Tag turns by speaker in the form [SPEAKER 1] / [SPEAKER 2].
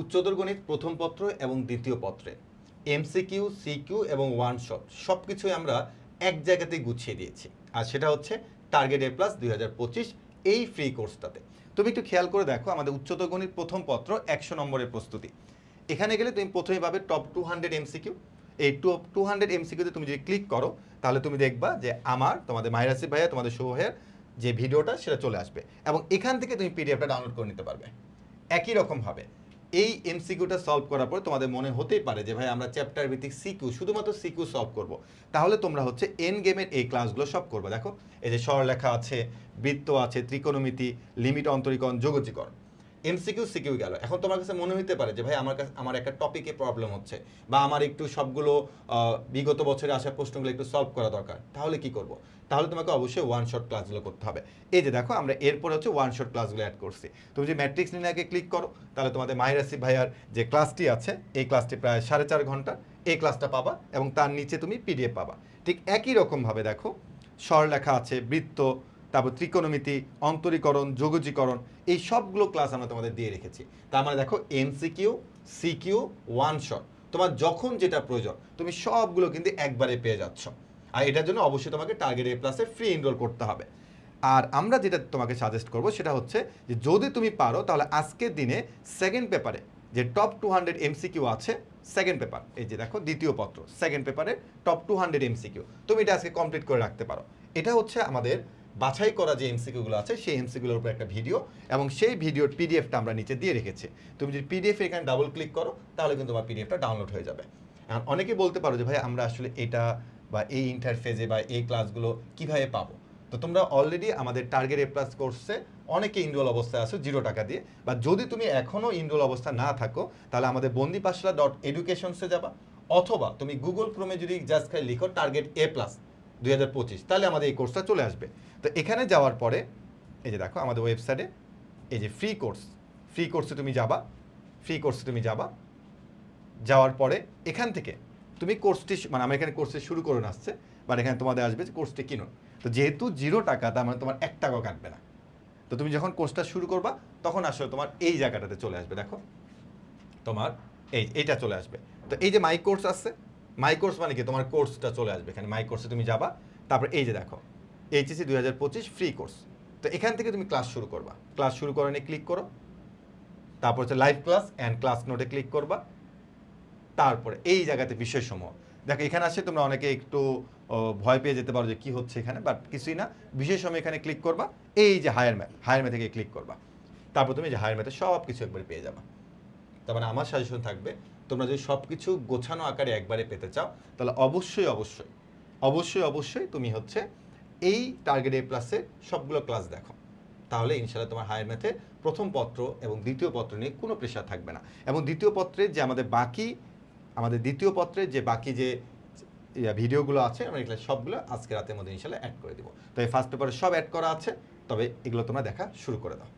[SPEAKER 1] উচ্চতর গণিত প্রথম পত্র এবং দ্বিতীয় পত্রে। এমসিকিউ সিকিউ এবং ওয়ান শট সব কিছুই আমরা এক জায়গাতেই গুছিয়ে দিয়েছি। আর সেটা হচ্ছে টার্গেট এ প্লাস দুই হাজার পঁচিশ এই ফ্রি কোর্সটাতে তুমি একটু খেয়াল করে দেখো, আমাদের উচ্চতর গণিত প্রথম পত্র একশো নম্বরের প্রস্তুতি। এখানে গেলে তুমি প্রথমেই পাবে টপ টু হান্ড্রেড এমসিকিউ এই টপ টু হান্ড্রেড এমসিকিউতে তুমি যদি ক্লিক করো, তাহলে তুমি দেখবা যে আমার, তোমাদের মাইরাসি ভাইয়া, তোমাদের শোহের যে ভিডিওটা, সেটা চলে আসবে। এবং এখান থেকে তুমি পিডিএফটা ডাউনলোড করে নিতে পারবে। একই রকমভাবে এই এমসিকিউটা সলভ করার পর তোমাদের মনে হতেই পারে যে, ভাই, আমরা চ্যাপ্টার ভিত্তিক সিকিউ শুধুমাত্র সিকিউ সলভ করব। তাহলে তোমরা হচ্ছে এন গেমের এই ক্লাসগুলো সব করবে। দেখো, এই যে সরলেখা আছে, বৃত্ত আছে, ত্রিকোণমিতি লিমিট অন্তরীকরণ যোগজীকরণ এমসিকিউ সিকিউ গেল। এখন তোমার কাছে মনে হতে পারে যে, ভাই, আমার কাছে, আমার একটা টপিকে প্রবলেম হচ্ছে বা আমার একটু সবগুলো বিগত বছরে আসা প্রশ্নগুলো একটু সলভ করা দরকার। তাহলে কি করব? তাহলে তোমাকে অবশ্যই ওয়ান শট ক্লাসগুলো করতে হবে। এই যে দেখো, আমরা এরপরে হচ্ছে ওয়ান শট ক্লাসগুলো অ্যাড করছি। তুমি যদি ম্যাট্রিক্স নির্ণয়কে ক্লিক করো, তাহলে তোমাদের মাহিরাসি ভাইয়ার যে ক্লাসটি আছে, এই ক্লাসটি প্রায় সাড়ে চার ঘণ্টা এই ক্লাসটা পাবা এবং তার নিচে তুমি পিডিএফ পাবা। ঠিক একই রকমভাবে দেখো স্বরলেখা আছে, বৃত্ত তারপর ত্রিকোণমিতি, অন্তরীকরণ, যোগজীকরণ, এই সবগুলো ক্লাস আমরা তোমাদের দিয়ে রেখেছি। তার মানে দেখো এমসিকিউ সিকিউ ওয়ান শট তোমার যখন যেটা প্রয়োজন, তুমি সবগুলো কিন্তু একবারে পেয়ে যাচ্ছ। আর এটার জন্য অবশ্যই তোমাকে টার্গেট এ প্লাসে ফ্রি এনরোল করতে হবে। আর আমরা যেটা তোমাকে সাজেস্ট করব, সেটা হচ্ছে যে যদি তুমি পারো, তাহলে আজকের দিনে সেকেন্ড পেপারে যে টপ টু হান্ড্রেড এমসিকিউ আছে সেকেন্ড পেপার এই যে দেখো, দ্বিতীয় পত্র সেকেন্ড পেপারে টপ টু হান্ড্রেড এমসিকিউ তুমি এটা আজকে কমপ্লিট করে রাখতে পারো। এটা হচ্ছে আমাদের বাছাই করা যে এমসিকিউগুলো আছে, সেই এমসিকিউগুলোর উপর একটা ভিডিও এবং সেই ভিডিওর পিডিএফটা আমরা নিচে দিয়ে রেখেছি। তুমি যদি পিডিএফ এখানে ডাবল ক্লিক করো, তাহলে কিন্তু তোমার পিডিএফটা ডাউনলোড হয়ে যাবে। এখন অনেকেই বলতে পারো যে, ভাই, আমরা আসলে এটা বা এই ইন্টারফেজে বা এই ক্লাসগুলো কীভাবে পাবো? তো তোমরা অলরেডি আমাদের টার্গেট এ প্লাস কোর্সে অনেকে ইনরোল অবস্থায় আছো জিরো টাকা দিয়ে। বা যদি তুমি এখনও ইনরোল অবস্থা না থাকো, তাহলে আমাদের বন্দি পাশলা ডট এডুকেশনসে যাবা। অথবা তুমি গুগল ক্রোমে যদি জাস্ট খালি লিখো টার্গেট এ প্লাস দুই হাজার পঁচিশ, তাহলে আমাদের এই কোর্সটা চলে আসবে। তো এখানে যাওয়ার পরে, এই যে দেখো আমাদের ওয়েবসাইটে এই যে ফ্রি কোর্স ফ্রি কোর্সে তুমি যাবা ফ্রি কোর্সে তুমি যাবা, যাওয়ার পরে এখান থেকে তুমি কোর্সটি মানে আমার এখানে কোর্সটি শুরু করুন আসছে বাট এখানে তোমাদের আসবে যে কোর্সটি কিনুন। তো যেহেতু জিরো টাকা, তার মানে তোমার এক টাকাও কাটবে না। তো তুমি যখন কোর্সটা শুরু করবা, তখন আসলে তোমার এই জায়গাটাতে চলে আসবে, দেখো। তোমার এই, এইটা চলে আসবে। তো এই যে মাই কোর্স আছে মাই কোর্স মানে কি? তোমার কোর্সটা চলে আসবে এখানে। মাই কোর্সে তুমি যাবা। তারপর এই যে দেখো এইচএসি দুই হাজার পঁচিশ ফ্রি কোর্স তো এখান থেকে তুমি ক্লাস শুরু করবা। ক্লাস শুরু করে নিয়ে ক্লিক করো। তারপর হচ্ছে লাইভ ক্লাস অ্যান্ড ক্লাস নোটে ক্লিক করবা। তারপরে এই জায়গাতে বিষয়সমূহ দেখো, এখানে আসে তোমরা অনেকে একটু ভয় পেয়ে যেতে পারো যে কী হচ্ছে এখানে বাট কিছুই না। বিশেষ সময় এখানে ক্লিক করবা। এই যে হায়ার ম্যাথ হায়ার ম্যাথে গিয়ে ক্লিক করবা। তারপর তুমি যে হায়ার ম্যাথে সব কিছু একবার পেয়ে যাবা। তার মানে আমার সাজেশন থাকবে তোমরা যদি সব কিছু গোছানো আকারে একবারে পেতে চাও, তাহলে অবশ্যই অবশ্যই অবশ্যই অবশ্যই তুমি হচ্ছে এই টার্গেট এ প্লাসের সবগুলো ক্লাস দেখো। তাহলে ইনশাল্লাহ তোমার হায়ার ম্যাথে প্রথম পত্র এবং দ্বিতীয় পত্র নিয়ে কোনো প্রেশার থাকবে না। এবং দ্বিতীয় পত্রে যে আমাদের বাকি, আমাদের দ্বিতীয় পত্রে যে বাকি যে ভিডিওগুলো আছে, আমরা এগুলো সবগুলো আজকে রাতের মধ্যে ইনশাল্লাহ অ্যাড করে দেবো। তো এই ফার্স্ট পেপারে সব অ্যাড করা আছে, তবে এগুলো তোমরা দেখা শুরু করে দাও।